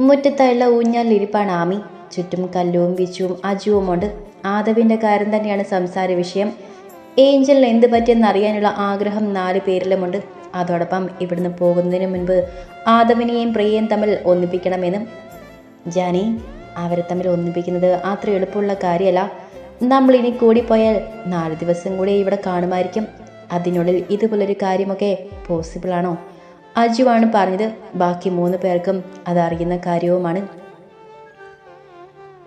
മുറ്റത്തായുള്ള ഊഞ്ഞാലിരിപ്പാണ് ആമി. ചുറ്റും കല്ലുവും വിച്ചുവും അജുവുമുണ്ട്. ആദവിന്റെ കാര്യം തന്നെയാണ് സംസാര വിഷയം. ഏഞ്ചലിന് എന്ത് പറ്റിയെന്ന് അറിയാനുള്ള ആഗ്രഹം നാല് പേരിലുമുണ്ട്. അതോടൊപ്പം ഇവിടുന്ന് പോകുന്നതിന് മുൻപ് ആദവിനെയും പ്രിയയും തമ്മിൽ ഒന്നിപ്പിക്കണമെന്നും. ജാനി അവരെ തമ്മിൽ ഒന്നിപ്പിക്കുന്നത് അത്ര എളുപ്പമുള്ള കാര്യമല്ല. നമ്മൾ ഇനി കൂടിപ്പോയാൽ നാല് ദിവസം കൂടി ഇവിടെ കാണുമായിരിക്കും. അതിനുള്ളിൽ ഇതുപോലൊരു കാര്യമൊക്കെ പോസിബിൾ ആണോ? അജുവാണ് പറഞ്ഞത്. ബാക്കി മൂന്ന് പേർക്കും അതറിയുന്ന കാര്യവുമാണ്.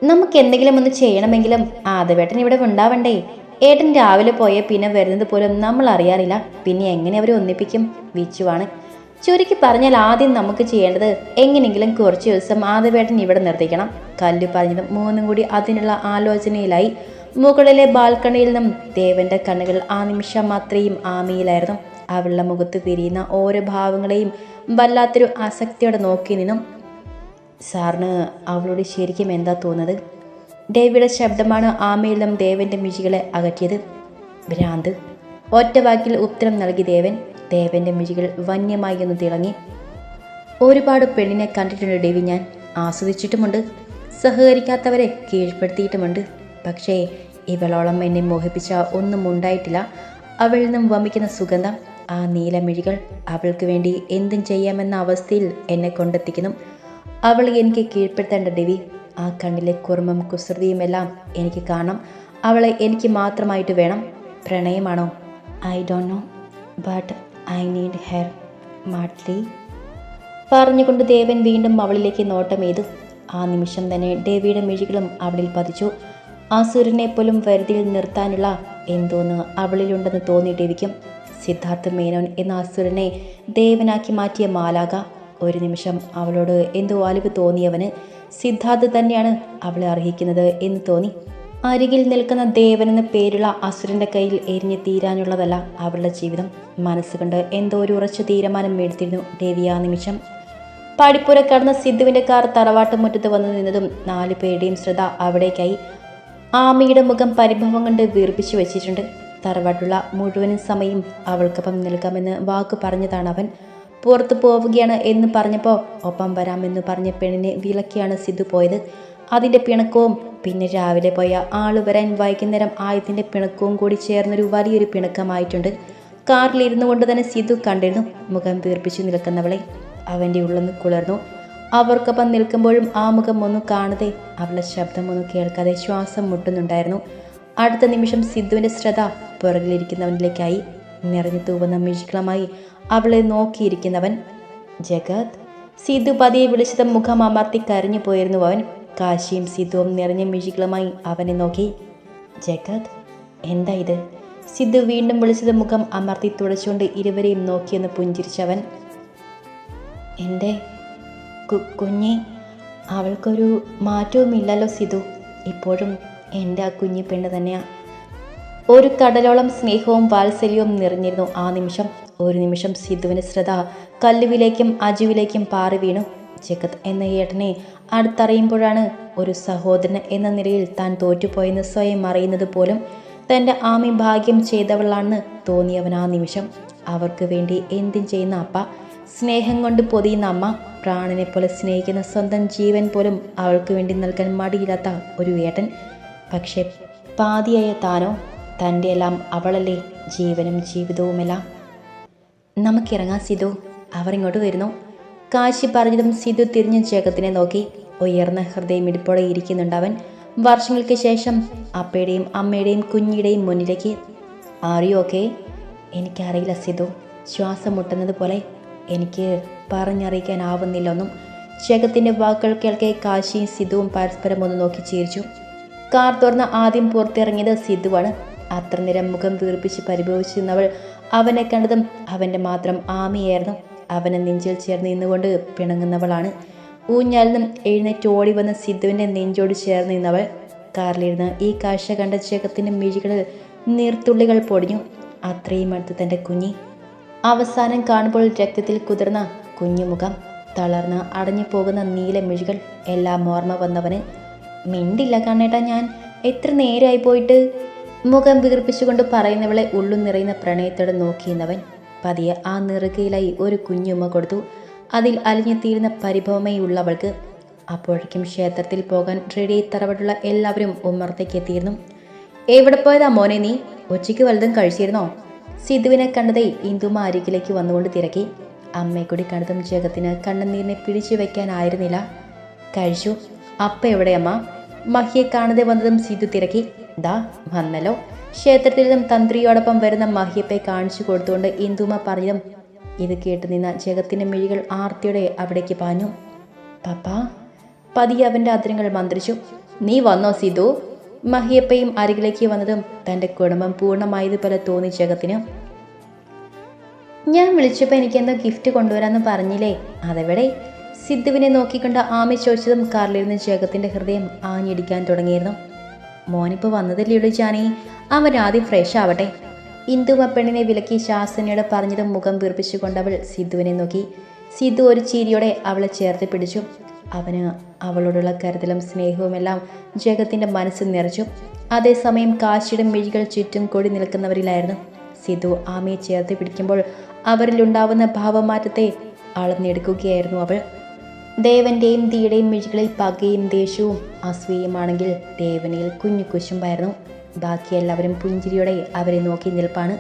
നമുക്ക് എന്തെങ്കിലും ഒന്ന് ചെയ്യണമെങ്കിലും ആദവേട്ടൻ ഇവിടെ ഉണ്ടാവണ്ടേ? ഏട്ടൻ രാവിലെ പോയ പിന്നെ വരുന്നത് പോലും നമ്മൾ അറിയാറില്ല. പിന്നെ എങ്ങനെ അവരെ ഒന്നിപ്പിക്കും? വിച്ചുവാണ്. ചുരുക്കി പറഞ്ഞാൽ ആദ്യം നമുക്ക് ചെയ്യേണ്ടത് എങ്ങനെയെങ്കിലും കുറച്ച് ദിവസം ആദവേട്ടൻ ഇവിടെ നിർത്തിക്കണം. കല്ലു പറഞ്ഞതും മൂന്നും കൂടി അതിനുള്ള ആലോചനയിലായി. മുകളിലെ ബാൽക്കണിയിൽ നിന്നും ദേവന്റെ കണ്ണുകൾ ആ നിമിഷം മാത്രയും ആമിയിലായിരുന്നു. അവളുടെ മുഖത്ത് തിരിയുന്ന ഓരോ ഭാവങ്ങളെയും വല്ലാത്തൊരു ആസക്തിയോടെ നോക്കി നിന്നും സാറിന് അവളോട് ശരിക്കും എന്താ തോന്നുന്നത്? ദേവിയുടെ ശബ്ദമാണ് ആമയിൽ നിന്നും ദേവന്റെ മിഴികളെ അകറ്റിയത്. ഭ്രാന്ത്. ഒറ്റ വാക്കിൽ ഉത്തരം നൽകി ദേവൻ. ദേവന്റെ മിഴികൾ വന്യമായി ഒന്ന് തിളങ്ങി. ഒരുപാട് പെണ്ണിനെ കണ്ടിട്ടുണ്ട് ദേവി ഞാൻ. ആസ്വദിച്ചിട്ടുമുണ്ട്. സഹകരിക്കാത്തവരെ കീഴ്പ്പെടുത്തിയിട്ടുമുണ്ട്. പക്ഷേ ഇവളോളം എന്നെ മോഹിപ്പിച്ച ഒന്നും ഉണ്ടായിട്ടില്ല. അവളിൽ നിന്നും വമിക്കുന്ന സുഗന്ധം ആ നീലമിഴികൾ അവൾക്ക് വേണ്ടി എന്തും ചെയ്യാമെന്ന അവസ്ഥയിൽ എന്നെ കൊണ്ടെത്തിക്കുന്നു. അവൾ എനിക്ക് കീഴ്പ്പെടുത്തേണ്ട ദേവി ആ കണ്ണിലെ കുർമ്മം കുസൃതിയുമെല്ലാം എനിക്ക് കാണാം അവളെ എനിക്ക് മാത്രമായിട്ട് വേണം. പ്രണയമാണോ? I don't know but I need her madly പറഞ്ഞുകൊണ്ട് ദേവൻ വീണ്ടും അവളിലേക്ക് നോട്ടം ചെയ്തു ആ നിമിഷം തന്നെ ദേവിയുടെ മിഴികളും അവളിൽ പതിച്ചു. ആ സൂര്യനെ പോലും വരുതിയിൽ നിർത്താനുള്ള എന്തോന്ന് അവളിലുണ്ടെന്ന് തോന്നി ദേവിക്കും. സിദ്ധാർത്ഥ മേനോൻ എന്ന അസുരനെ ദേവനാക്കി മാറ്റിയ മാലാക ഒരു നിമിഷം അവളോട് എന്തോ അലിവ് തോന്നിയവന് സിദ്ധാർത്ഥ് തന്നെയാണ് അവളെ അർഹിക്കുന്നത് എന്ന് തോന്നി. അരികിൽ നിൽക്കുന്ന ദേവൻ എന്ന പേരുള്ള അസുരന്റെ കയ്യിൽ എരിഞ്ഞ് തീരാനുള്ളതല്ല അവളുടെ ജീവിതം. മനസ്സുകൊണ്ട് എന്തോ ഒരു ഉറച്ച തീരുമാനം എടുത്തിരുന്നു ദേവി ആ നിമിഷം. പടിപ്പുര കടന്ന സിദ്ധുവിന്റെ കാർ തറവാട്ട് മുറ്റത്ത് വന്നു നിന്നതും നാലു പേരുടെയും ശ്രദ്ധ അവിടേക്കായി. ആമിയുടെ മുഖം പരിഭവം കൊണ്ട് വീർപ്പിച്ചു വെച്ചിട്ടുണ്ട്. തറവാട്ടുള്ള മുഴുവൻ സമയം അവൾക്കൊപ്പം നിൽക്കാമെന്ന് വാക്ക് പറഞ്ഞതാണ് അവൻ. പുറത്തു പോവുകയാണ് എന്ന് പറഞ്ഞപ്പോൾ ഒപ്പം വരാമെന്ന് പറഞ്ഞ പെണ്ണിനെ വിലക്കിയാണ് സിദ്ധു പോയത്. അതിന്റെ പിണക്കവും പിന്നെ രാവിലെ പോയ ആൾ വരാൻ വൈകുന്നേരം ആയതിന്റെ പിണക്കവും കൂടി ചേർന്നൊരു വലിയൊരു പിണക്കമായിട്ടുണ്ട്. കാറിലിരുന്നു കൊണ്ട് തന്നെ സിദ്ധു കണ്ടിരുന്നു. മുഖം വീർപ്പിച്ചു നിൽക്കുന്നവളെ അവന്റെ ഉള്ളൊന്ന് കുളർന്നു. അവർക്കൊപ്പം നിൽക്കുമ്പോഴും ആ മുഖം ഒന്നും കാണാതെ അവളുടെ ശബ്ദമൊന്നും കേൾക്കാതെ ശ്വാസം മുട്ടുന്നുണ്ടായിരുന്നു. അടുത്ത നിമിഷം സിദ്ധുവിന്റെ ശ്രദ്ധ പുറകിലിരിക്കുന്നവനിലേക്കായി നിറഞ്ഞു തൂവുന്ന മിഴിക്കളമായി അവളെ നോക്കിയിരിക്കുന്നവൻ ജഗത്. സിദ്ധു പതിയെ വിളിച്ചത് മുഖം അമർത്തി കരഞ്ഞു പോയിരുന്നു അവൻ. കാശിയും സിദ്ധുവും നിറഞ്ഞ മിഴികളുമായി അവനെ നോക്കി. ജഗത് എന്താ ഇത്? സിദ്ധു വീണ്ടും വിളിച്ചത് മുഖം അമർത്തി തുടച്ചുകൊണ്ട് ഇരുവരെയും നോക്കിയെന്ന് പുഞ്ചിരിച്ചവൻ എന്റെ കുഞ്ഞെ അവൾക്കൊരു മാറ്റവുമില്ലല്ലോ സിധു ഇപ്പോഴും എന്റെ ആ കുഞ്ഞി പെണ്ണ് തന്നെയാണ് ഒരു കടലോളം സ്നേഹവും വാത്സല്യവും നിറഞ്ഞിരുന്നു. ആ നിമിഷം ഒരു നിമിഷം സിദ്ധുവിന് ശ്രദ്ധ കല്ലുവിലേക്കും അജുവിലേക്കും പാറി വീണു. ജഗത് എന്ന ഏട്ടനെ അടുത്തറിയുമ്പോഴാണ് ഒരു സഹോദരൻ എന്ന നിലയിൽ താൻ തോറ്റുപോയെന്ന് സ്വയം അറിയുന്നത് പോലും തന്റെ ആമി ഭാഗ്യം ചെയ്തവളാണെന്ന് തോന്നിയവൻ ആ നിമിഷം. അവർക്ക് വേണ്ടി എന്തും ചെയ്യുന്ന അപ്പ സ്നേഹം കൊണ്ട് പൊതിയുന്ന അമ്മ പ്രാണനെ പോലെ സ്നേഹിക്കുന്ന സ്വന്തം ജീവൻ പോലും അവൾക്ക് വേണ്ടി നൽകാൻ മടിയില്ലാത്ത ഒരു ഏട്ടൻ പക്ഷെ പാതിയായ താനോ തന്റെ എല്ലാം അവളല്ലേ ജീവനും ജീവിതവുമെല്ലാം. നമുക്കിറങ്ങാം സിധു. അവർ ഇങ്ങോട്ട് വരുന്നു. കാശി പറഞ്ഞതും സിധു തിരിഞ്ഞ ജഗത്തിനെ നോക്കി ഉയർന്ന ഹൃദയം ഇടിപ്പോടെ ഇരിക്കുന്നുണ്ട് അവൻ വർഷങ്ങൾക്ക് ശേഷം അപ്പയുടെയും അമ്മയുടെയും കുഞ്ഞിയുടെയും മുന്നിലേക്ക് ആറിയോ ഓക്കെ എനിക്കറിയില്ല സിധു. ശ്വാസം മുട്ടുന്നത് പോലെ എനിക്ക് പറഞ്ഞറിയിക്കാനാവുന്നില്ലൊന്നും ജഗത്തിന്റെ വാക്കുകൾ കേൾക്കെ കാശിയും സിധുവും പരസ്പരം ഒന്ന് നോക്കി ചിരിച്ചു. കാർ തുറന്ന് ആദ്യം പുറത്തിറങ്ങിയത് സിദ്ധുവാണ്. അത്ര നേരം മുഖം വീർപ്പിച്ച് പരിഭവിച്ചിരുന്നവൾ അവനെ കണ്ടതും അവന്റെ മാത്രം ആമിയായിരുന്നു. അവനെ നെഞ്ചിൽ ചേർന്ന് നിന്നുകൊണ്ട് പിണങ്ങുന്നവളാണ്. ഊഞ്ഞാൽ നിന്നും എഴുന്നേറ്റ് ഓടി വന്ന സിദ്ധുവിന്റെ നെഞ്ചോട് ചേർന്ന് നിന്നവൾ. കാറിലിരുന്ന് ഈ കാഴ്ച കണ്ട ചേക്കത്തിന്റെ മിഴികളിൽ നീർത്തുള്ളികൾ പൊടിഞ്ഞു. അത്രയും അടുത്ത് തന്റെ കുഞ്ഞി. അവസാനം കാണുമ്പോൾ രക്തത്തിൽ കുതിർന്ന കുഞ്ഞുമുഖം. തളർന്ന് അടഞ്ഞു പോകുന്ന നീല മിഴികൾ. എല്ലാം ഓർമ്മ വന്നവന്. മിണ്ടില്ല കണ്ണേട്ടാ ഞാൻ എത്ര നേരമായി പോയിട്ട് മുഖം വീർപ്പിച്ചുകൊണ്ട് പറയുന്നവളെ ഉള്ളു നിറയുന്ന പ്രണയത്തോടെ നോക്കിയിരുന്നവൻ പതിയെ ആ നിറുകയിലായി ഒരു കുഞ്ഞുമ്മ കൊടുത്തു. അതിൽ അലിഞ്ഞെത്തിയിരുന്ന പരിഭവമേയുള്ളവൾക്ക് അപ്പോഴേക്കും ക്ഷേത്രത്തിൽ പോകാൻ റെഡി തറവട്ടുള്ള എല്ലാവരും ഉമ്മറത്തേക്ക് എത്തിയിരുന്നു എവിടെ പോയതാ മോനെ നീ? ഉച്ചയ്ക്ക് വലുതും കഴിച്ചിരുന്നോ? സിധുവിനെ കണ്ടതേ ഇന്ദുമ അരികിലേക്ക് വന്നുകൊണ്ട് തിരക്കി. അമ്മയെ കൂടി കണ്ടതും ജഗത്തിന് കണ്ണുനീരിനെ പിടിച്ചു വയ്ക്കാനായിരുന്നില്ല കഴിച്ചു. അപ്പ എവിടെയമ്മ മഹിയെ കാണാതെ വന്നതും സീതു തിരക്കി. ദാ വന്നല്ലോ. ക്ഷേത്രത്തിൽ നിന്നും തന്ത്രിയോടൊപ്പം വരുന്ന മഹിയപ്പെ കാണിച്ചു കൊടുത്തുകൊണ്ട് ഇന്ദുമ പറഞ്ഞതും ഇത് കേട്ട് നിന്ന ജഗത്തിന്റെ മിഴികൾ ആർത്തിയുടെ അവിടേക്ക് പാഞ്ഞു. പപ്പ പതിയെ അവന്റെ അതിരങ്ങൾ മന്ത്രിച്ചു. നീ വന്നോ സിധു മഹിയപ്പയും അരികിലേക്ക് വന്നതും തന്റെ കുടുംബം പൂർണമായതുപോലെ തോന്നി ജഗത്തിന്. ഞാൻ വിളിച്ചപ്പോൾ എനിക്കെന്തോ ഗിഫ്റ്റ് കൊണ്ടുവരാമെന്ന് പറഞ്ഞില്ലേ? അതെവിടെ? സിദ്ധുവിനെ നോക്കിക്കൊണ്ട് ആമി ചോദിച്ചതും കാറിലിരുന്ന് ജഗത്തിന്റെ ഹൃദയം ആഞ്ഞിടിക്കാൻ തുടങ്ങിയിരുന്നു. മോനിപ്പോൾ വന്നതല്ലേ ജാനി. അവൻ ആദ്യം ഫ്രഷ് ആവട്ടെ. ഇന്ദുവ പെണ്ണിനെ വിലക്കി ശാസനയോട് പറഞ്ഞത് മുഖം വീർപ്പിച്ചുകൊണ്ട് അവൾ സിദ്ധുവിനെ നോക്കി. സിദ്ധു ഒരു ചിരിയോടെ അവളെ ചേർത്ത് പിടിച്ചു. അവന് അവളോടുള്ള കരുതലും സ്നേഹവുമെല്ലാം ജഗത്തിന്റെ മനസ്സ് നിറച്ചു. അതേസമയം കാശിയുടെ മിഴികൾ ചുറ്റും കൂടി നിൽക്കുന്നവരിലായിരുന്നു. സിദ്ധു ആമയെ ചേർത്ത് പിടിക്കുമ്പോൾ അവരിലുണ്ടാവുന്ന ഭാവമാറ്റത്തെ അളന്നെടുക്കുകയായിരുന്നു അവൾ. ദേവന്റെയും തീയുടെയും മിഴികളിൽ പകയും ദേഷ്യവും അസൂയമാണെങ്കിൽ ദേവനിൽ കുഞ്ഞു കുശുമ്പായിരുന്നു ബാക്കി എല്ലാവരും പുഞ്ചിരിയോടെ അവരെ നോക്കി നിൽപ്പാണ്.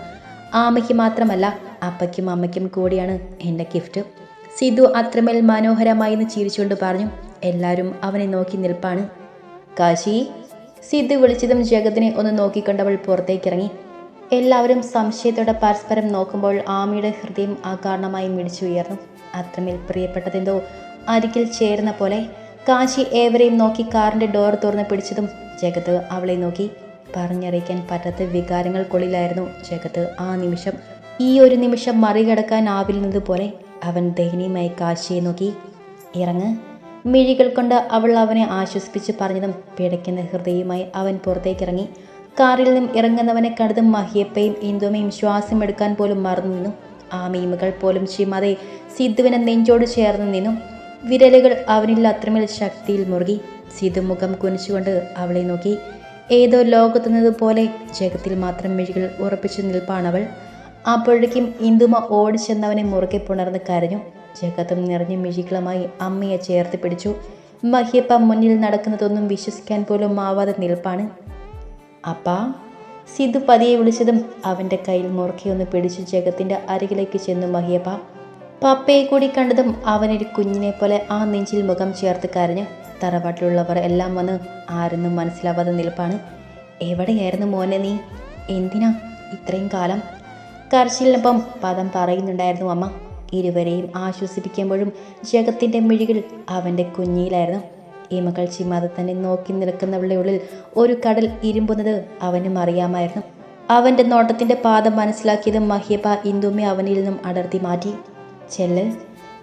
ആമയ്ക്ക് മാത്രമല്ല അപ്പയ്ക്കും അമ്മയ്ക്കും കൂടിയാണ് എന്റെ ഗിഫ്റ്റ്. സിധു അത്രമേൽ മനോഹരമായി എന്ന് ചിരിച്ചുകൊണ്ട് പറഞ്ഞു എല്ലാവരും അവനെ നോക്കി നിൽപ്പാണ്. കാശി സിദ്ധു വിളിച്ചതും ജഗതിനെ ഒന്ന് നോക്കിക്കൊണ്ടവൾ പുറത്തേക്കിറങ്ങി. എല്ലാവരും സംശയത്തോടെ പരസ്പരം നോക്കുമ്പോൾ ആമയുടെ ഹൃദയം അകാരണമായി മിടിച്ചുയർന്നു. അത്രമേൽ പ്രിയപ്പെട്ടതെന്തോ അരികിൽ ചേരുന്ന പോലെ കാശി ഏവരെയും നോക്കി കാറിന്റെ ഡോർ തുറന്ന് പിടിച്ചതും ജഗത്ത് അവളെ നോക്കി പറഞ്ഞറിയിക്കാൻ പറ്റാത്ത വികാരങ്ങൾക്കുള്ളിലായിരുന്നു ജഗത്ത്. ആ നിമിഷം ഈ ഒരു നിമിഷം മറികടക്കാനാവില്ലെന്നതുപോലെ അവൻ ദയനീയമായി കാശിയെ നോക്കി. ഇറങ്ങ്. മിഴികൾ കൊണ്ട് അവൾ അവനെ ആശ്വസിപ്പിച്ച് പറഞ്ഞതും പിടയ്ക്കുന്ന ഹൃദയവുമായി അവൻ പുറത്തേക്കിറങ്ങി. കാറിൽ നിന്നും ഇറങ്ങുന്നവനെ കണ്ടതും മഹിയപ്പയും ഇന്ദുമയും ശ്വാസം എടുക്കാൻ പോലും മറന്നു നിന്നു. ആ മീമുകൾ പോലും ചിമാതെ സിദ്ധുവിനെ നെഞ്ചോട് ചേർന്ന് നിന്നു. വിരലുകൾ അവനിൽ അത്രമേൽ ശക്തിയിൽ മുറുകി സീതുമുഖം മുഖം കുനിച്ചുകൊണ്ട് അവളെ നോക്കി. ഏതോ ലോകത്തുന്നതുപോലെ ജഗത്തിൽ മാത്രം മിഴികൾ ഉറപ്പിച്ചു നിൽപ്പാണവൾ. അപ്പോഴേക്കും ഇന്ദുമ ഓടിച്ചെന്നവനെ മുറുകെ പുണർന്ന് കരഞ്ഞു. ജഗത്തും നിറഞ്ഞ മിഴികളുമായി അമ്മയെ ചേർത്ത് പിടിച്ചു. മഹിയപ്പ മുന്നിൽ നടക്കുന്നതൊന്നും വിശ്വസിക്കാൻ പോലും ആവാതെ നിൽപ്പാണ്. അപ്പാ സിദ്ധു പതിയെ വിളിച്ചതും അവന്റെ കയ്യിൽ മുറുക്കി ഒന്ന് പിടിച്ചു ജഗത്തിന്റെ അരികിലേക്ക് ചെന്നു മഹിയപ്പ. പപ്പയെ കൂടി കണ്ടതും അവനൊരു കുഞ്ഞിനെ പോലെ ആ നെഞ്ചിൽ മുഖം ചേർത്ത് കരഞ്ഞ് തറവാട്ടിലുള്ളവർ എല്ലാം വന്ന് ആരെന്നും മനസ്സിലാവാതെ നിൽപ്പാണ് എവിടെയായിരുന്നു മോനെ നീ? എന്തിനാ ഇത്രയും കാലം? കരച്ചിലിനൊപ്പം പദം പറയുന്നുണ്ടായിരുന്നു അമ്മ. ഇരുവരെയും ആശ്വസിപ്പിക്കുമ്പോഴും ജഗത്തിന്റെ മിഴികൾ അവന്റെ കുഞ്ഞിയിലായിരുന്നു. ഈ മകൾ ചിമ്മാതെ തന്നെ നോക്കി നിൽക്കുന്നവളുടെ ഉള്ളിൽ ഒരു കടൽ ഇരുമ്പുന്നത് അവനും അറിയാമായിരുന്നു. അവന്റെ നോട്ടത്തിന്റെ പാദം മനസ്സിലാക്കിയത് മഹിയപ്പ ഇന്ദുമെ അവനിൽ നിന്നും അടർത്തി മാറ്റി. ചെല്ല്.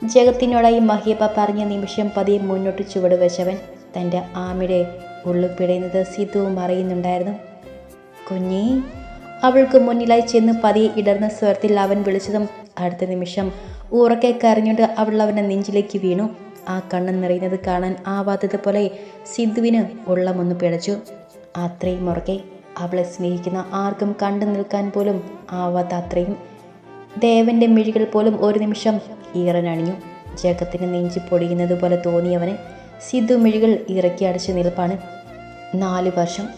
ജഗത്തിനോടായി മഹിയപ്പ പറഞ്ഞ നിമിഷം പതിയെ മുന്നോട്ട് ചുവട് വെച്ചവൻ തന്റെ ആമിടെ ഉള്ളു പിടയുന്നത് സിദ്ധുവും അറിയുന്നുണ്ടായിരുന്നു. കുഞ്ഞി അവൾക്ക് മുന്നിലായി ചെന്ന് പതിയെ ഇടർന്ന സ്വരത്തിൽ അവൻ വിളിച്ചതും അടുത്ത നിമിഷം ഉറക്കെ കരഞ്ഞുകൊണ്ട് അവൾ അവന്റെ നെഞ്ചിലേക്ക് വീണു. ആ കണ്ണ് നിറയുന്നത് കാണാൻ ആവാത്തതുപോലെ സിദ്ധുവിന് ഉള്ളമൊന്ന് പിടച്ചു. അത്രയും ഉറക്കെ അവളെ സ്നേഹിക്കുന്ന ആർക്കും കണ്ടു നിൽക്കാൻ പോലും ആവാത്ത അത്രയും ദേവന്റെ മിഴികൾ പോലും ഒരു നിമിഷം ഈറനണിഞ്ഞു. ജഗത്തിന് നെഞ്ചി പൊടിയുന്നത് പോലെ തോന്നിയവന് സിദ്ധു മിഴികൾ ഇറക്കി അടച്ച് നിൽപ്പാണ്. നാല് വർഷം.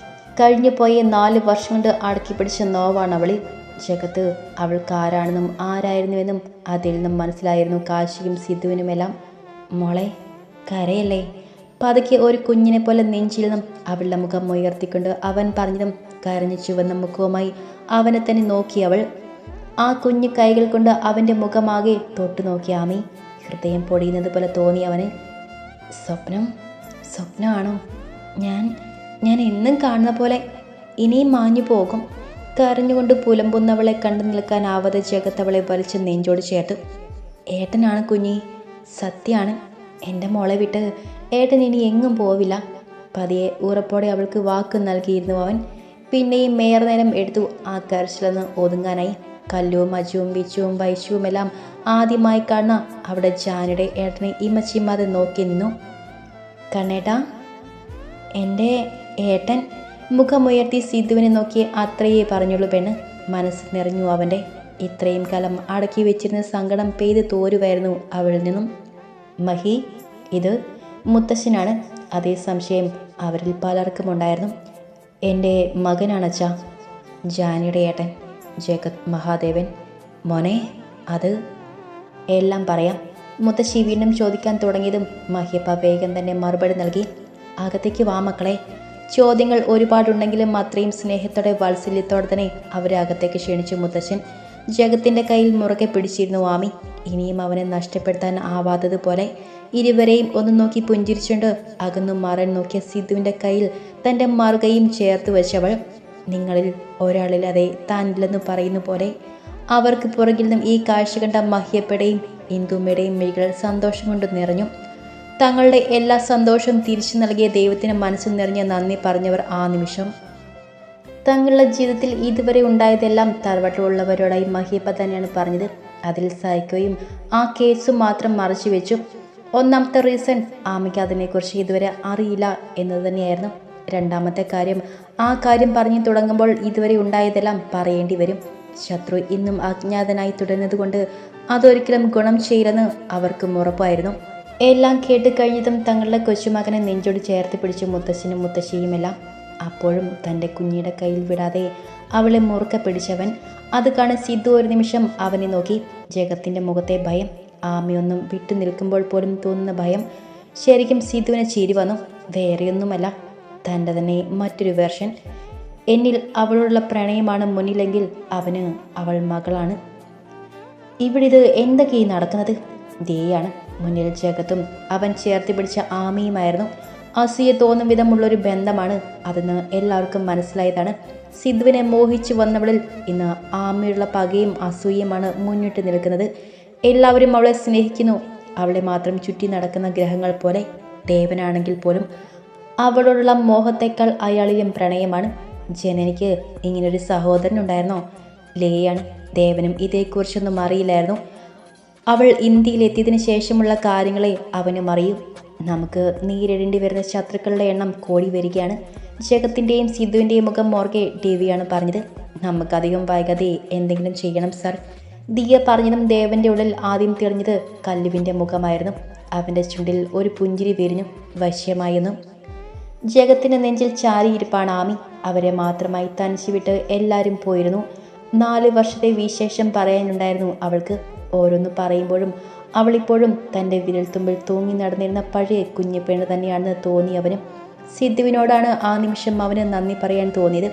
കഴിഞ്ഞു പോയ നാല് വർഷം കൊണ്ട് അടക്കി പിടിച്ച നോവാണ് അവളിൽ ജഗത്ത് അവൾക്ക് ആരാണെന്നും ആരായിരുന്നുവെന്നും അതിൽ നിന്നും മനസ്സിലായിരുന്നു കാശിയും സിദ്ധുവിനുമെല്ലാം മോളെ കരയല്ലേ? പതുക്കെ ഒരു കുഞ്ഞിനെ പോലെ നെഞ്ചിൽ നിന്നും അവളുടെ മുഖം ഉയർത്തിക്കൊണ്ട് അവൻ പറഞ്ഞതും കരഞ്ഞു ചുവന്ന മുഖവുമായി അവനെ തന്നെ നോക്കി അവൾ ആ കുഞ്ഞു കൈകൾ കൊണ്ട് അവന്റെ മുഖമാകെ തൊട്ടു ആമി. ഹൃദയം പൊടിയുന്നത് പോലെ തോന്നി അവന്. സ്വപ്നം സ്വപ്നമാണോ? ഞാൻ ഞാൻ എന്നും കാണുന്ന പോലെ ഇനിയും മാഞ്ഞു പോകും. കരഞ്ഞുകൊണ്ട് പുലമ്പുന്നവളെ കണ്ടു നിൽക്കാനാവാതെ ജഗത്തവളെ വലിച്ച് നെഞ്ചോട് ചേർത്തു. ഏട്ടനാണ് കുഞ്ഞി. സത്യാണ്. എന്റെ മോളെ വിട്ട് ഏട്ടൻ ഇനി എങ്ങും പോവില്ല. പതിയെ ഉറപ്പോടെ അവൾക്ക് വാക്ക് നൽകിയിരുന്നു അവൻ. പിന്നെയും മേയർ നേരം എടുത്തു ആ കരച്ചിലെന്ന് ഒതുങ്ങാനായി. കല്ലുവും അജുവും ബിച്ചുവും വൈശുവും എല്ലാം ആദ്യമായി കാണുന്ന അവിടെ ജാനയുടെ ഏട്ടനെ ഇമച്ചിമ്മാതെ നോക്കി നിന്നു. കണ്ണേട്ടാ എന്റെ ഏട്ടൻ മുഖമുയർത്തി സിദ്ധുവിനെ നോക്കി അത്രയേ പറഞ്ഞുള്ളൂ പെണ്ണ്. മനസ്സ് നിറഞ്ഞു അവന്റെ. ഇത്രയും കാലം അടക്കി വെച്ചിരുന്ന സങ്കടം പെയ്ത് തോരുവായിരുന്നു അവളിൽ നിന്നും. മഹി ഇത് മുത്തശ്ശനാണ്. അതേ സംശയം അവരിൽ പലർക്കും ഉണ്ടായിരുന്നു എന്റെ മകനാണച്ചാ ജാനിയുടെ ഏട്ടൻ. ജഗത് മഹാദേവൻ. മോനെ അത് എല്ലാം പറയാം. മുത്തശ്ശി വീണ്ടും ചോദിക്കാൻ തുടങ്ങിയതും മഹ്യപ്പ വേഗം തന്നെ മറുപടി നൽകി. അകത്തേക്ക് വാ മക്കളെ. ചോദ്യങ്ങൾ ഒരുപാടുണ്ടെങ്കിലും അത്രയും സ്നേഹത്തോടെ വാത്സല്യത്തോടെ തന്നെ അവരെ അകത്തേക്ക് ക്ഷണിച്ചു മുത്തശ്ശൻ. ജഗത്തിന്റെ കയ്യിൽ മുറുകെ പിടിച്ചിരുന്നു വാമി ഇനിയും അവനെ നഷ്ടപ്പെടുത്താൻ ആവാത്തതുപോലെ ഇരുവരെയും ഒന്ന് നോക്കി പുഞ്ചിരിച്ചുകൊണ്ട് അകന്നു മാറാൻ നോക്കിയ സിദ്ധുവിന്റെ കയ്യിൽ തന്റെ മറുകയും ചേർത്ത് വെച്ചവൾ നിങ്ങളിൽ ഒരാളില്ലാതെ താനില്ലെന്ന് പറയുന്ന പോലെ അവർക്ക് പുറകിൽ നിന്നും ഈ കാഴ്ച കണ്ട മഹ്യപ്പയുടെയും ഇന്ദുമ്മയുടെയും മിഴികൾ സന്തോഷം കൊണ്ട് നിറഞ്ഞു. തങ്ങളുടെ എല്ലാ സന്തോഷവും തിരിച്ചു നൽകിയ ദൈവത്തിന് മനസ്സിൽ നിറഞ്ഞ നന്ദി പറഞ്ഞവർ ആ നിമിഷം. തങ്ങളുടെ ജീവിതത്തിൽ ഇതുവരെ ഉണ്ടായതെല്ലാം തറവാട്ടിലുള്ളവരോടായി മഹിയപ്പ തന്നെയാണ് പറഞ്ഞത്. അതിൽ സഹിക്കുകയും ആ കേസും മാത്രം മറച്ചു വെച്ചു. ഒന്നാമത്തെ റീസൺ ആമയ്ക്ക് അതിനെക്കുറിച്ച് ഇതുവരെ അറിയില്ല എന്നത് തന്നെയായിരുന്നു. രണ്ടാമത്തെ കാര്യം. ആ കാര്യം പറഞ്ഞു തുടങ്ങുമ്പോൾ ഇതുവരെ ഉണ്ടായതെല്ലാം പറയേണ്ടി വരും. ശത്രു ഇന്നും അജ്ഞാതനായി തുടരുന്നതുകൊണ്ട് അതൊരിക്കലും ഗുണം ചെയ്യില്ലെന്ന് അവർക്കും ഉറപ്പായിരുന്നു. എല്ലാം കേട്ട് കഴിഞ്ഞതും തങ്ങളുടെ കൊച്ചുമകനെ നെഞ്ചോട് ചേർത്ത് പിടിച്ചു മുത്തശ്ശനും മുത്തശ്ശിയുമെല്ലാം അപ്പോഴും തന്റെ കുഞ്ഞിയുടെ കയ്യിൽ വിടാതെ അവളെ മുറുക്കെ പിടിച്ചവൻ. അത് കാണാൻ സിദ്ധു ഒരു നിമിഷം അവനെ നോക്കി. ജഗത്തിന്റെ മുഖത്തെ ഭയം ആമയൊന്നും വിട്ടു നിൽക്കുമ്പോൾ പോലും തോന്നുന്ന ഭയം. ശരിക്കും സിദ്ധുവിനെ ചിരി വന്നു. വേറെയൊന്നുമല്ല. തന്റെ തന്നെ മറ്റൊരു വേർഷൻ എന്നിൽ അവളോടുള്ള പ്രണയമാണ് മുന്നിലെങ്കിൽ അവന് അവൾ മകളാണ്. ഇവിടെ ഇത് എന്തൊക്കെ നടക്കുന്നത്? ദേയാണ്. മുന്നിൽ ജഗത്തും അവൻ ചേർത്തി പിടിച്ച ആമയുമായിരുന്നു. അസൂയ തോന്നും വിധമുള്ളൊരു ബന്ധമാണ് അതെന്ന് എല്ലാവർക്കും മനസ്സിലായതാണ്. സിദ്ധുവിനെ മോഹിച്ചു വന്നവളിൽ ഇന്ന് ആമയുള്ള പകയും അസൂയയുമാണ് മുന്നിട്ട് നിൽക്കുന്നത്. എല്ലാവരും അവളെ സ്നേഹിക്കുന്നു. അവളെ മാത്രം ചുറ്റി നടക്കുന്ന ഗ്രഹങ്ങൾ പോലെ ദേവനാണെങ്കിൽ പോലും അവളോടുള്ള മോഹത്തേക്കാൾ അയാളിലും പ്രണയമാണ്. ജനനിക്ക് ഇങ്ങനൊരു സഹോദരൻ ഉണ്ടായിരുന്നോ ലേയാണ് ദേവനും ഇതേക്കുറിച്ചൊന്നും അറിയില്ലായിരുന്നു. അവൾ ഇന്ത്യയിലെത്തിയതിനു ശേഷമുള്ള കാര്യങ്ങളെ അവനും അറിയും. നമുക്ക് നേരിടേണ്ടി വരുന്ന ശത്രുക്കളുടെ എണ്ണം കോടി വരികയാണ്. ജഗത്തിന്റെയും സിദ്ധുവിന്റെയും മുഖം മോർഗെ ദേവിയാണ് പറഞ്ഞത്. നമുക്കധികം വൈകതെ എന്തെങ്കിലും ചെയ്യണം സർ. ദിയ പറഞ്ഞതും ദേവന്റെ ഉള്ളിൽ ആദ്യം തെളിഞ്ഞത് കല്ലുവിന്റെ മുഖമായിരുന്നു. അവന്റെ ചുണ്ടിൽ ഒരു പുഞ്ചിരി വിരിഞ്ഞു. വശ്യമായെന്നും ജഗത്തിന്റെ നെഞ്ചിൽ ചാരിയിരിപ്പാണ് ആമി. അവരെ മാത്രമായി തനിച്ചു വിട്ട് എല്ലാവരും പോയിരുന്നു. നാല് വർഷത്തെ വിശേഷം പറയാനുണ്ടായിരുന്നു അവൾക്ക്. ഓരോന്ന് പറയുമ്പോഴും അവളിപ്പോഴും തന്റെ വിരൽത്തുമ്പിൽ തൂങ്ങി നടന്നിരുന്ന പഴയ കുഞ്ഞു പെണ്ണ് തന്നെയാണെന്ന് തോന്നി അവനും. സിദ്ധുവിനോടാണ് ആ നിമിഷം അവന് നന്ദി പറയാൻ തോന്നിയത്.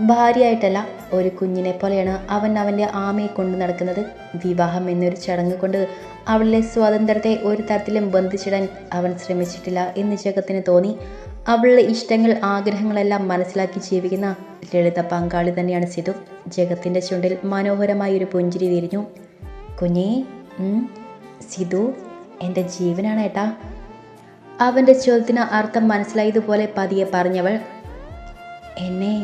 ഭാര്യയായിട്ടല്ല ഒരു കുഞ്ഞിനെ പോലെയാണ് അവൻ അവന്റെ ആമയെ കൊണ്ട് നടക്കുന്നത്. വിവാഹം എന്നൊരു ചടങ്ങ് കൊണ്ട് അവളിലെ സ്വാതന്ത്ര്യത്തെ ഒരു തരത്തിലും ബന്ധിച്ചിടാൻ അവൻ ശ്രമിച്ചിട്ടില്ല എന്ന് ജഗത്തിന് തോന്നി. അവളുടെ ഇഷ്ടങ്ങൾ ആഗ്രഹങ്ങളെല്ലാം മനസ്സിലാക്കി ജീവിക്കുന്ന ലളിത പങ്കാളി തന്നെയാണ് സിധു. ജഗത്തിന്റെ ചുണ്ടിൽ മനോഹരമായ ഒരു പുഞ്ചിരി വിരിഞ്ഞു. കുഞ്ഞേ സിതു എന്റെ ജീവനാണ് ഏട്ടാ. അവന്റെ ചോദ്യത്തിന് അർത്ഥം മനസ്സിലായതുപോലെ പതിയെ പറഞ്ഞവൾ എന്നെ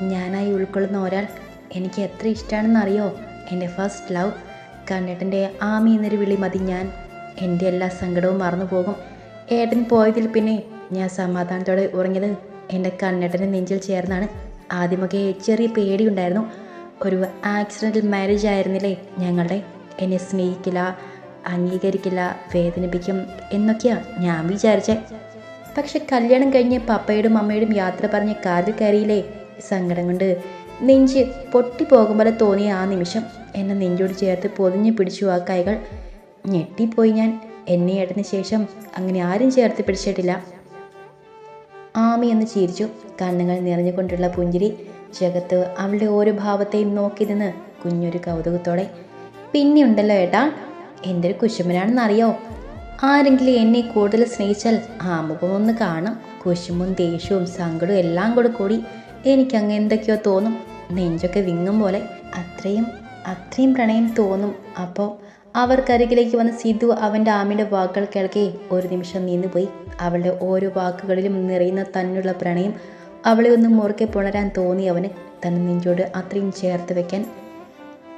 ഞാനായി ഉൾക്കൊള്ളുന്ന ഒരാൾ എനിക്ക് എത്ര ഇഷ്ടമാണെന്നറിയോ എന്റെ ഫസ്റ്റ് ലവ്. കണ്ണേട്ടന്റെ ആമി എന്നൊരു വിളി മതി ഞാൻ. എന്റെ എല്ലാ സങ്കടവും മറന്നു പോകും ഏട്ടൻ പോയതിൽ പിന്നെ ഞാൻ സമാധാനത്തോടെ ഉറങ്ങിയത് എന്റെ കണ്ണേട്ടന്റെ നെഞ്ചിൽ ചേർന്നാണ്. ആദ്യമൊക്കെ ചെറിയ പേടിയുണ്ടായിരുന്നു ഒരു ആക്സിഡന്റൽ മാരേജ് ആയിരുന്നില്ലേ ഞങ്ങളുടെ? എന്നെ സ്നേഹിക്കില്ല അംഗീകരിക്കില്ല വേദനിപ്പിക്കും എന്നൊക്കെയാണ് ഞാൻ വിചാരിച്ചത് പക്ഷെ കല്യാണം കഴിഞ്ഞ് പപ്പയോടും അമ്മയോടും യാത്ര പറഞ്ഞ് കാറിൽ കയറിയില്ലേ? സങ്കടം കൊണ്ട് നെഞ്ച് പൊട്ടി പൊട്ടിപ്പോകും തോന്നിയ ആ നിമിഷം എന്നെ നെഞ്ചോട് ചേർത്ത് പൊതിഞ്ഞു പിടിച്ചു ആ കൈകൾ ഞെട്ടിപ്പോയി ഞാൻ. എന്നെ ഏട്ടന് ശേഷം അങ്ങനെ ആരും ചേർത്ത് പിടിച്ചിട്ടില്ല. ആമി എന്ന് ചിരിച്ചു. കണ്ണുകൾ നിറഞ്ഞുകൊണ്ടുള്ള പുഞ്ചിരി. ജഗത്ത് അവളുടെ ഓരോ ഭാവത്തെയും നോക്കി നിന്ന് കുഞ്ഞൊരു കൗതുകത്തോടെ പിന്നെ ഉണ്ടല്ലോ ഏട്ടാ എന്തൊരു കുശുമനാണെന്നറിയോ ആരെങ്കിലും എന്നെ കൂടുതൽ സ്നേഹിച്ചാൽ ആ മുഖം ഒന്ന് കാണും. കുശുമ്പും ദേഷ്യവും സങ്കടവും എല്ലാം കൂടെ കൂടി എനിക്കങ്ങ് എന്തൊക്കെയോ തോന്നും. നെഞ്ചൊക്കെ വിങ്ങും പോലെ. അത്രയും അത്രയും പ്രണയം തോന്നും. അപ്പോൾ അവർക്കരികിലേക്ക് വന്ന സിദ്ധു അവന്റെ ആമിയുടെ വാക്കുകൾ കേൾക്കെ. ഒരു നിമിഷം നിന്നുപോയി. അവളുടെ ഓരോ വാക്കുകളിലും നിറയുന്ന തന്നുള്ള പ്രണയം അവളെ ഒന്ന് മുറുക്കെ പുണരാൻ തോന്നി അവന്. തന്നെ നെഞ്ചോട് അത്രയും ചേർത്ത് വെക്കാൻ.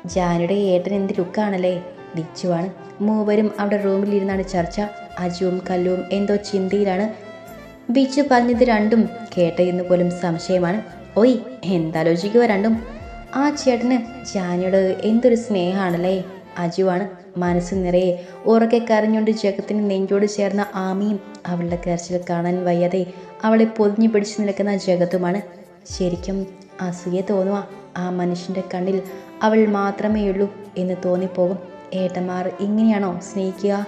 ജാനുടെ ഏട്ടൻ എന്ത് ലുക്കാണല്ലേ? ദിച്ചുവാണ്. മൂവരും അവിടെ റൂമിലിരുന്നാണ് ചർച്ച. അജുവും കല്ലുവും എന്തോ ചിന്തയിലാണ്. ബിച്ചു പറഞ്ഞത് രണ്ടും കേട്ട എന്ന് പോലും സംശയമാണ്. ഓയ് എന്താലോചിക്കുക രണ്ടും? ആ ചേട്ടന് ജാനിയോട് എന്തൊരു സ്നേഹമാണല്ലേ? അജുവാണ്. മനസ്സ് നിറയെ ഉറക്കെ കരഞ്ഞുകൊണ്ട് ജഗത്തിന് നെഞ്ചോട് ചേർന്ന ആമിയും അവളുടെ കരച്ചിൽ കാണാൻ വയ്യാതെ അവളെ പൊതിഞ്ഞു പിടിച്ചു നിൽക്കുന്ന ജഗത്തുമാണ്. ശരിക്കും അസൂയ തോന്നുക ആ മനുഷ്യന്റെ കണ്ണിൽ അവൾ മാത്രമേ ഉള്ളൂ എന്ന് തോന്നിപ്പോകും. ഏട്ടന്മാർ ഇങ്ങനെയാണോ സ്നേഹിക്കുക?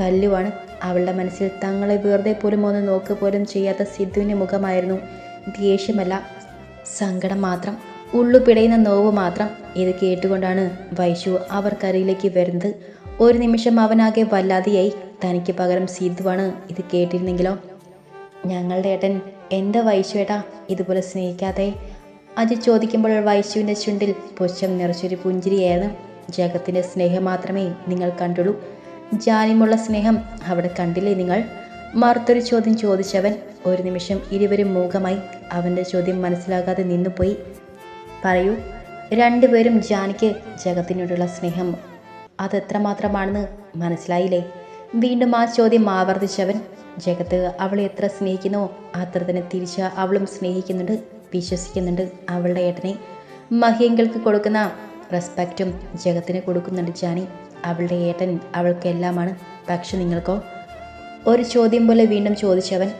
കല്ലുവാണ് അവളുടെ മനസ്സിൽ തങ്ങളെ വെറുതെ പോലും ഒന്ന് നോക്ക് പോലും ചെയ്യാത്ത സിദ്ധുവിന്റെ മുഖമായിരുന്നു. ദേഷ്യമല്ല സങ്കടം മാത്രം. ഉള്ളു പിടയുന്ന നോവ് മാത്രം ഇത് കേട്ടുകൊണ്ടാണ് വൈശു അവർക്കരയിലേക്ക് വരുന്നത്. ഒരു നിമിഷം അവനാകെ വല്ലാതെയായി. തനിക്ക് പകരം സിദ്ധുവാണ് ഇത് കേട്ടിരുന്നെങ്കിലോ? ഞങ്ങളുടെ ഏട്ടൻ വൈശു ഏട്ടാ ഇതുപോലെ സ്നേഹിക്കാതെ. അജി ചോദിക്കുമ്പോൾ വൈശുവിന്റെ ചുണ്ടിൽ പുച്ഛം നിറച്ചൊരു പുഞ്ചിരിയായിരുന്നു. ജഗത്തിന്റെ സ്നേഹം മാത്രമേ നിങ്ങൾ കണ്ടുള്ളൂ. ജാനിമുള്ള സ്നേഹം അവിടെ കണ്ടില്ലേ നിങ്ങൾ? മറുത്തൊരു ചോദ്യം ചോദിച്ചവൻ ഒരു നിമിഷം ഇരുവരും മൂകമായി. അവന്റെ ചോദ്യം മനസ്സിലാകാതെ നിന്നുപോയി. പറയൂ രണ്ടുപേരും ജാനിക്ക് ജഗത്തിനോടുള്ള സ്നേഹം അതെത്രമാത്രമാണെന്ന് മനസ്സിലായില്ലേ? വീണ്ടും ആ ചോദ്യം ആവർത്തിച്ചവൻ ജഗത്ത് അവളെ എത്ര സ്നേഹിക്കുന്നോ അത്ര തന്നെ തിരിച്ച് അവളും സ്നേഹിക്കുന്നുണ്ട് വിശ്വസിക്കുന്നുണ്ട് അവളുടെ ഏട്ടനെ. മഹിയങ്ങൾക്ക് കൊടുക്കുന്ന റെസ്പെക്റ്റും ജഗത്തിന് കൊടുക്കുന്നുണ്ട് ജാനി. അവളുടെ ഏട്ടൻ അവൾക്കെല്ലാമാണ്. പക്ഷെ നിങ്ങൾക്കോ? ഒരു ചോദ്യം പോലെ വീണ്ടും ചോദിച്ചവൻ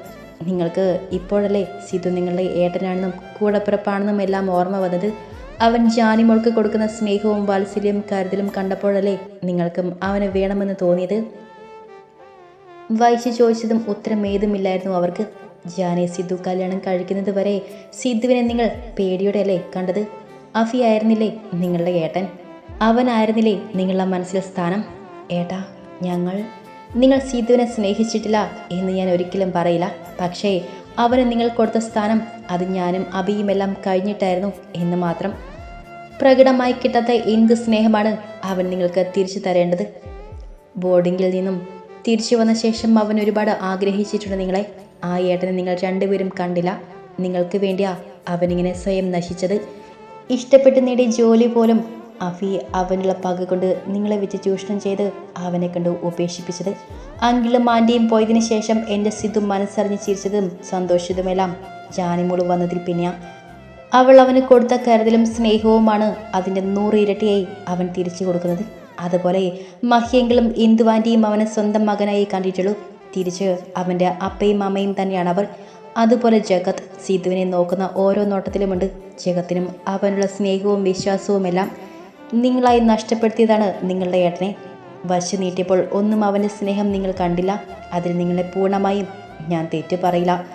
നിങ്ങൾക്ക് ഇപ്പോഴല്ലേ സിധു നിങ്ങളുടെ ഏട്ടനാണെന്നും കൂടപ്പിറപ്പാണെന്നും എല്ലാം ഓർമ്മ വന്നത്? അവൻ ജാനിമോൾക്ക് കൊടുക്കുന്ന സ്നേഹവും വാത്സല്യവും കരുതലും കണ്ടപ്പോഴല്ലേ നിങ്ങൾക്കും അവന് വേണമെന്ന് തോന്നിയത്? വൈശി ചോദിച്ചതും ഉത്തരം ഏതുമില്ലായിരുന്നു അവർക്ക്. ജാനെ സിദ്ധു കല്യാണം കഴിക്കുന്നത് വരെ സിദ്ധുവിനെ നിങ്ങൾ പേടിയോടെ അല്ലേ കണ്ടത്? അഫി ആയിരുന്നില്ലേ നിങ്ങളുടെ ഏട്ടൻ? അവനായിരുന്നില്ലേ നിങ്ങളുടെ മനസ്സിലെ സ്ഥാനം? ഏട്ടാ ഞങ്ങൾ നിങ്ങൾ സീതുവിനെ സ്നേഹിച്ചിട്ടില്ല എന്ന് ഞാൻ ഒരിക്കലും പറയില്ല. പക്ഷേ അവന് നിങ്ങൾ കൊടുത്ത സ്ഥാനം അത് ഞാനും അബിയുമെല്ലാം കഴിഞ്ഞിട്ടായിരുന്നു എന്ന് മാത്രം. പ്രകടമായി കിട്ടാത്ത എന്ത് സ്നേഹമാണ് അവൻ നിങ്ങൾക്ക് തിരിച്ചു തരേണ്ടത്? ബോർഡിങ്ങിൽ നിന്നും തിരിച്ചു വന്ന ശേഷം അവൻ ഒരുപാട് ആഗ്രഹിച്ചിട്ടുണ്ട് നിങ്ങളെ. ആ ഏട്ടനെ നിങ്ങൾ രണ്ടുപേരും കണ്ടില്ല. നിങ്ങൾക്ക് വേണ്ടിയാ അവനിങ്ങനെ സ്വയം നശിച്ചത്. ഇഷ്ടപ്പെട്ട് നേടിയ ജോലി പോലും അഫി അവനുള്ള പക കൊണ്ട് നിങ്ങളെ വെച്ച് ചൂഷണം ചെയ്ത് അവനെ കണ്ട് ഉപേക്ഷിപ്പിച്ചത്. അങ്കിളും ആന്റിയും പോയതിനു ശേഷം എന്റെ സിദ്ധു മനസ്സറിഞ്ഞ് ചിരിച്ചതും സന്തോഷിച്ചതുമെല്ലാം ജാനിമോൾ വന്നതിൽ പിന്നെയാ. അവൾ അവന് കൊടുത്ത കരുതലും സ്നേഹവുമാണ് അതിന്റെ നൂറ് ഇരട്ടിയായി അവൻ തിരിച്ചു കൊടുക്കുന്നത്. അതുപോലെ മഹ്യെങ്കിലും ഇന്ദുവാന്റെയും അവനെ സ്വന്തം മകനായി കണ്ടിട്ടുള്ളൂ. തിരിച്ച് അവന്റെ അപ്പയും അമ്മയും തന്നെയാണ് അവർ. അതുപോലെ ജഗത് സിദ്ധുവിനെ നോക്കുന്ന ഓരോ നോട്ടത്തിലുമുണ്ട്. ജഗത്തിനും അവനുള്ള സ്നേഹവും വിശ്വാസവുമെല്ലാം നിങ്ങളായി നഷ്ടപ്പെടുത്തിയതാണ് നിങ്ങളുടെ ഏട്ടനെ. വശ നീട്ടിയപ്പോൾ ഒന്നും അവന്റെ സ്നേഹം നിങ്ങൾ കണ്ടില്ല. അതിൽ നിങ്ങളെ പൂർണമായും ഞാൻ തെറ്റു പറയില്ല.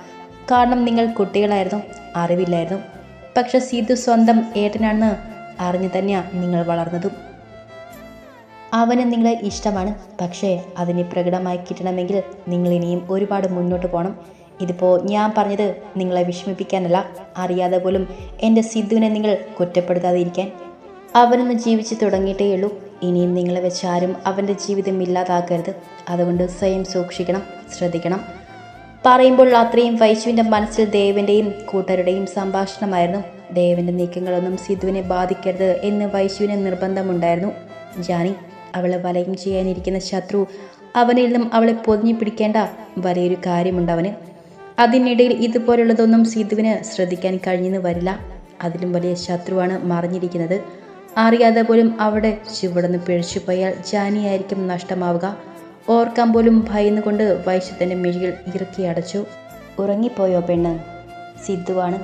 കാരണം നിങ്ങൾ കുട്ടികളായിരുന്നു അറിവില്ലായിരുന്നു. പക്ഷെ സീതു സ്വന്തം ഏട്ടനാണെന്ന് അറിഞ്ഞു തന്നെയാണ് നിങ്ങൾ വളർന്നതും. അവന് നിങ്ങളെ ഇഷ്ടമാണ്. പക്ഷേ അതിനെ പ്രകടമായി കിട്ടണമെങ്കിൽ നിങ്ങൾ ഇനിയും ഒരുപാട് മുന്നോട്ട് പോകണം ഇതിപ്പോൾ ഞാൻ പറഞ്ഞത് നിങ്ങളെ വിഷമിപ്പിക്കാനല്ല. അറിയാതെ പോലും എന്റെ സിദ്ധുവിനെ നിങ്ങൾ കുറ്റപ്പെടുത്താതെ ഇരിക്കാൻ അവനൊന്ന് ജീവിച്ചു തുടങ്ങിയിട്ടേയുള്ളൂ ഇനിയും നിങ്ങളെ വെച്ച് ആരും അവന്റെ ജീവിതം ഇല്ലാതാക്കരുത്. അതുകൊണ്ട് സ്വയം സൂക്ഷിക്കണം ശ്രദ്ധിക്കണം. പറയുമ്പോൾ അത്രയും വൈശുവിന്റെ മനസ്സിൽ ദേവന്റെയും കൂട്ടരുടെയും സംഭാഷണമായിരുന്നു. ദേവന്റെ നീക്കങ്ങളൊന്നും സിദ്ധുവിനെ ബാധിക്കരുത് എന്ന് വൈശുവിന് നിർബന്ധമുണ്ടായിരുന്നു. ജാനി അവളെ വലയം ചെയ്യാനിരിക്കുന്ന ശത്രു അവനിൽ നിന്നും അവളെ പൊതിഞ്ഞു പിടിക്കേണ്ട വലിയൊരു കാര്യമുണ്ടവന് അതിനിടയിൽ ഇതുപോലുള്ളതൊന്നും സിദ്ധുവിന് ശ്രദ്ധിക്കാൻ കഴിഞ്ഞെന്ന് വരില്ല. അതിലും വലിയ ശത്രുവാണ് മറിഞ്ഞിരിക്കുന്നത്. അറിയാതെ പോലും അവിടെ ചുവടന്ന് പിഴച്ചു പോയാൽ ജാനിയായിരിക്കും നഷ്ടമാവുക. ഓർക്കാൻ പോലും ഭയന്നുകൊണ്ട് വൈശ്യത്തിന്റെ മിഴികൾ ഇറുക്കി അടച്ചു. ഉറങ്ങിപ്പോയോ പെണ്ണ്? സിദ്ധുവാണ്.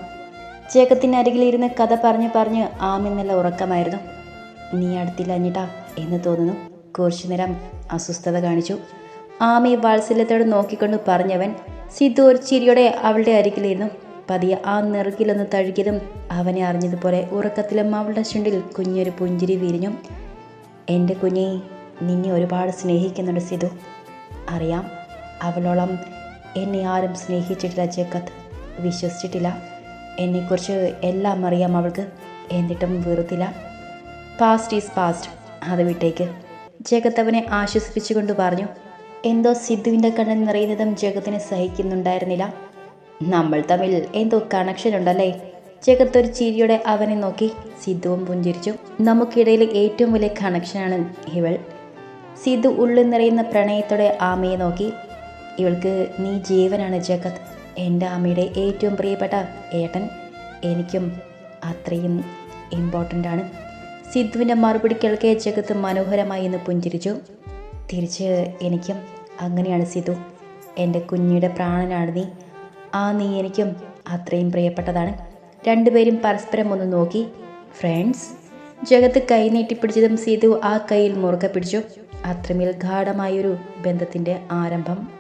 ചേക്കത്തിനരികിലിരുന്ന് കഥ പറഞ്ഞ് പറഞ്ഞ് ആമെന്നുള്ള ഉറക്കമായിരുന്നു. നീ അടുത്തില്ല അഞ്ഞിട്ടാ എന്ന് തോന്നുന്നു കുറച്ചു നേരം അസ്വസ്ഥത കാണിച്ചു. ആമി വാത്സല്യത്തോട് നോക്കിക്കൊണ്ട് പറഞ്ഞവൻ സിദ്ധു ഒരു ചിരിയോടെ അവളുടെ അരികിലിരുന്നു. പതിയെ ആ നെറുകിലൊന്ന് തഴുകിയതും അവനെ അറിഞ്ഞതുപോലെ ഉറക്കത്തിലും അവളുടെ ചുണ്ടിൽ കുഞ്ഞൊരു പുഞ്ചിരി വിരിഞ്ഞു. എന്റെ കുഞ്ഞെ നിന്നെ ഒരുപാട് സ്നേഹിക്കുന്നുണ്ട് സിധു. അറിയാം അവളോളം എന്നെ ആരും സ്നേഹിച്ചിട്ടില്ല ജഗത്. വിശ്വസിച്ചിട്ടില്ല. എന്നെക്കുറിച്ച് എല്ലാം അറിയാം അവൾക്ക്. എന്നിട്ടും വെറുത്തില്ല. പാസ്റ്റ് ഈസ് പാസ്റ്റ് അത് വിട്ടേക്ക്. ജഗത്ത് അവനെ ആശ്വസിപ്പിച്ചുകൊണ്ട് പറഞ്ഞു. എന്തോ സിദ്ധുവിന്റെ കണ്ണിൽ നിറയുന്നതും ജഗത്തിന് സഹിക്കുന്നുണ്ടായിരുന്നില്ല. നമ്മൾ തമ്മിൽ എന്തോ കണക്ഷൻ ഉണ്ടല്ലേ? ചെകത്തൊരു ചിരിയോടെ അവനെ നോക്കി സിദ്ധുവും പുഞ്ചിരിച്ചു. നമുക്കിടയിൽ ഏറ്റവും വലിയ കണക്ഷനാണ് ഇവൾ. സിദ്ധു ഉള്ളിൽ നിറയുന്ന പ്രണയത്തോടെ ആമയെ നോക്കി. ഇവൾക്ക് നീ ജീവനാണ് ജഗത്. എന്റെ അമ്മയുടെ ഏറ്റവും പ്രിയപ്പെട്ട ഏട്ടൻ. എനിക്കും അത്രയും ഇമ്പോർട്ടന്റ് ആണ്. സിദ്ധുവിന്റെ മറുപടി കേൾക്കേ ജഗത്ത് മനോഹരമായി എന്ന് പുഞ്ചിരിച്ചു. തിരിച്ച് എനിക്കും അങ്ങനെയാണ് സിദ്ധു. എന്റെ കുഞ്ഞിയുടെ പ്രാണനാണ് നീ. ആ നീ എനിക്കും അത്രയും പ്രിയപ്പെട്ടതാണ്. രണ്ടുപേരും പരസ്പരം ഒന്ന് നോക്കി. ഫ്രണ്ട്സ് ജഗത്ത് കൈ നീട്ടിപ്പിടിച്ചതും സീതു ആ കൈയിൽ മുറുകെ പിടിച്ചു. അത്രമേൽ ഗാഠമായൊരു ബന്ധത്തിന്റെ ആരംഭം.